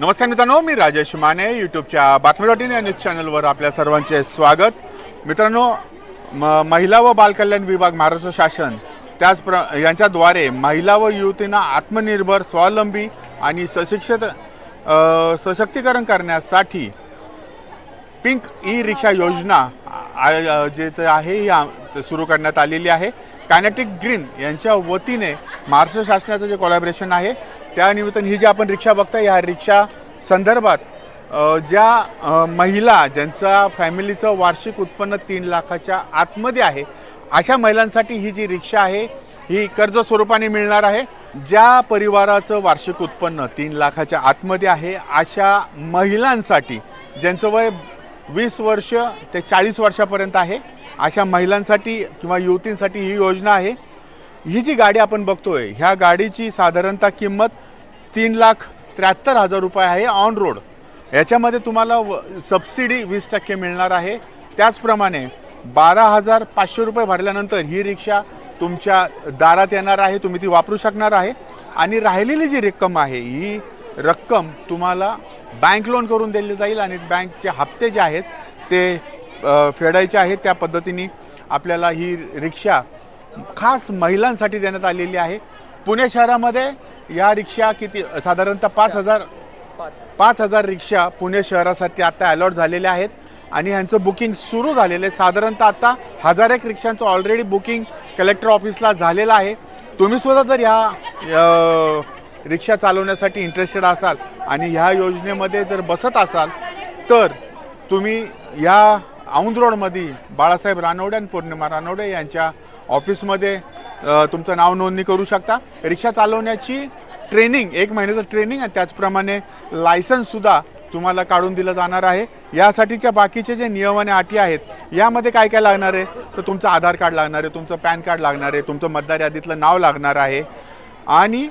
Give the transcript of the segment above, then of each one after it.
नमस्कार मित्रांनो मी राजेश माने यूट्यूबच्या बातमी डॉट इन या न्यूज चॅनलवर आपल्या सर्वांचे स्वागत. मित्रांनो म महिला व बालकल्याण विभाग महाराष्ट्र शासन त्याच प्र यांच्याद्वारे महिला व युवतींना आत्मनिर्भर स्वावलंबी आणि सशिक्षित सशक्तीकरण करण्यासाठी पिंक ई रिक्षा योजना जे आहे ही सुरू करण्यात आलेली आहे. कायनेटिक ग्रीन यांच्या वतीने महाराष्ट्र शासनाचं जे कॉलॅबरेशन आहे त्यानिमित्ताने ही जी आपण रिक्षा बघताय या रिक्षा संदर्भात ज्या महिला ज्यांचा फॅमिलीचं वार्षिक उत्पन्न तीन लाखाच्या आतमध्ये आहे अशा महिलांसाठी ही जी रिक्षा आहे ही कर्ज स्वरूपाने मिळणार आहे. ज्या परिवाराचं वार्षिक उत्पन्न तीन लाखाच्या आतमध्ये आहे अशा महिलांसाठी ज्यांचं वय वीस वर्ष ते चाळीस वर्षापर्यंत आहे अशा महिलांसाठी किंवा युवतींसाठी ही योजना आहे. ही जी गाडी आपण बघतोय ह्या गाडीची साधारणतः किंमत तीन लाख त्र्याहत्तर हजार रुपये आहे ऑन रोड याच्यामध्ये तुम्हाला व- सबसिडी वीस टक्के मिळणार आहे. त्याचप्रमाणे बारा हजार पाचशे रुपये भरल्यानंतर ही रिक्षा तुमच्या दारात येणार आहे तुम्ही ती वापरू शकणार आहे. आणि राहिलेली जी रक्कम आहे ही रक्कम तुम्हाला बँक लोन करून दिली जाईल आणि बँकचे हप्ते जे आहेत ते फेडायचे आहेत. त्या पद्धतीने आपल्याला ही रिक्षा खास महिलांसाठी देण्यात आलेली आहे. पुणे शहरामध्ये या रिक्षा किती साधारणतः पाच हजार पाच. हजार रिक्षा पुणे शहरासाठी आता अलॉट झालेल्या आहेत. आणि ह्यांचं बुकिंग सुरू झालेलं आहे. साधारणतः आता हजार एक रिक्षांचं ऑलरेडी बुकिंग कलेक्टर ऑफिसला झालेलं आहे. तुम्ही सुद्धा जर ह्या रिक्षा चालवण्यासाठी इंटरेस्टेड असाल आणि ह्या योजनेमध्ये जर बसत असाल तर तुम्ही या औंध रोडमध्ये बाळासाहेब रानवडे आणि पौर्णिमा रानवडे यांच्या ऑफिसमध्ये तुमचं नाव नोंदणी करू शकता. रिक्षा चालवण्याची ट्रेनिंग एक महिन्याचं ट्रेनिंग आणि त्याचप्रमाणे लायसन्ससुद्धा तुम्हाला काढून दिलं जाणार आहे. यासाठीच्या बाकीचे जे नियम आणि अटी आहेत यामध्ये काय काय लागणार आहे? तर तुमचं आधार कार्ड लागणार आहे तुमचं पॅन कार्ड लागणार आहे तुमचं मतदार यादीतलं नाव लागणार आहे. आणि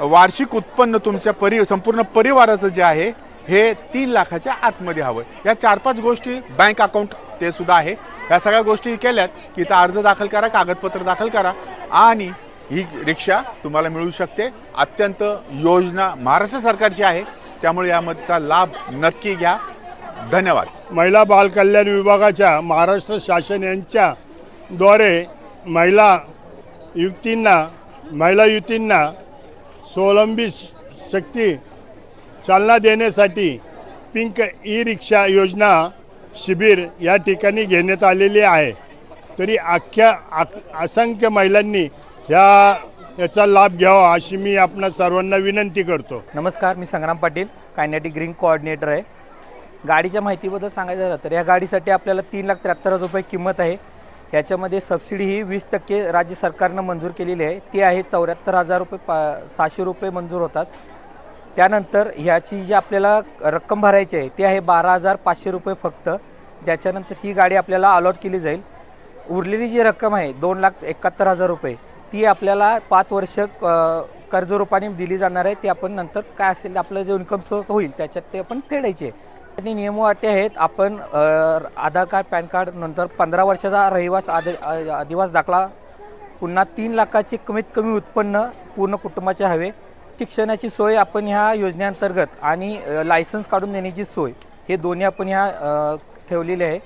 वार्षिक उत्पन्न तुमच्या परि संपूर्ण परिवाराचं जे आहे हे तीन लाखाच्या आतमध्ये हवं या चार पाच गोष्टी बँक अकाउंट ते सुद्धा आहे. ह्या सगळ्या गोष्टी केल्यात की इथं अर्ज दाखल करा कागदपत्र दाखल करा आणि ही रिक्षा तुम्हाला मिळू शकते. अत्यंत योजना महाराष्ट्र सरकारची आहे. त्यामुळे यामधचा लाभ नक्की घ्या. धन्यवाद. महिला बालकल्याण विभागाच्या महाराष्ट्र शासन यांच्या द्वारे महिला युक्तींना महिला युतींना स्वावलंबी शक्ती चालना देण्यासाठी पिंक ई रिक्षा योजना शिबिर या ठिकाणी घेण्यात आलेली आहे. तरी अख्ख्या अक- असंख्य महिलांनी ह्या याचा लाभ घ्यावा अशी मी आपणा सर्वांना विनंती करतो. नमस्कार मी Sangram Patil Kinetic Green coordinator आहे. गाडीच्या माहितीबद्दल सांगायचं झालं तर या गाडीसाठी आपल्याला तीन लाख त्र्याहत्तर हजार रुपये किंमत आहे. याच्यामध्ये सबसिडी ही वीस टक्के राज्य सरकारनं मंजूर केलेली आहे. ती आहे चौऱ्याहत्तर हजार रुपये पा सहाशे रुपये मंजूर होतात. त्यानंतर ह्याची जी आपल्याला रक्कम भरायची आहे ती आहे बारा हजार पाचशे रुपये फक्त. त्याच्यानंतर ही गाडी आपल्याला अलॉट केली जाईल. उरलेली जी रक्कम आहे दोन लाख एकाहत्तर हजार रुपये ती आपल्याला पाच वर्ष कर्जरूपाने दिली जाणार आहे. ती आपण नंतर काय असेल आपलं जे इन्कम सोर्स होईल त्याच्यात ते आपण फेडायचे आहे. आणि नियम अटी आहेत आपण आधार कार्ड पॅन कार्ड नंतर पंधरा वर्षाचा रहिवास आदि अधिवास आदिवास दाखला पुन्हा तीन लाखाचे कमीत कमी उत्पन्न पूर्ण कुटुंबाचे हवे. शिक्षणाची सोय आपण ह्या योजनेअंतर्गत आणि लायसन्स काढून देण्याची सोय हे दोन्ही आपण ह्या ठेवलेले आहे.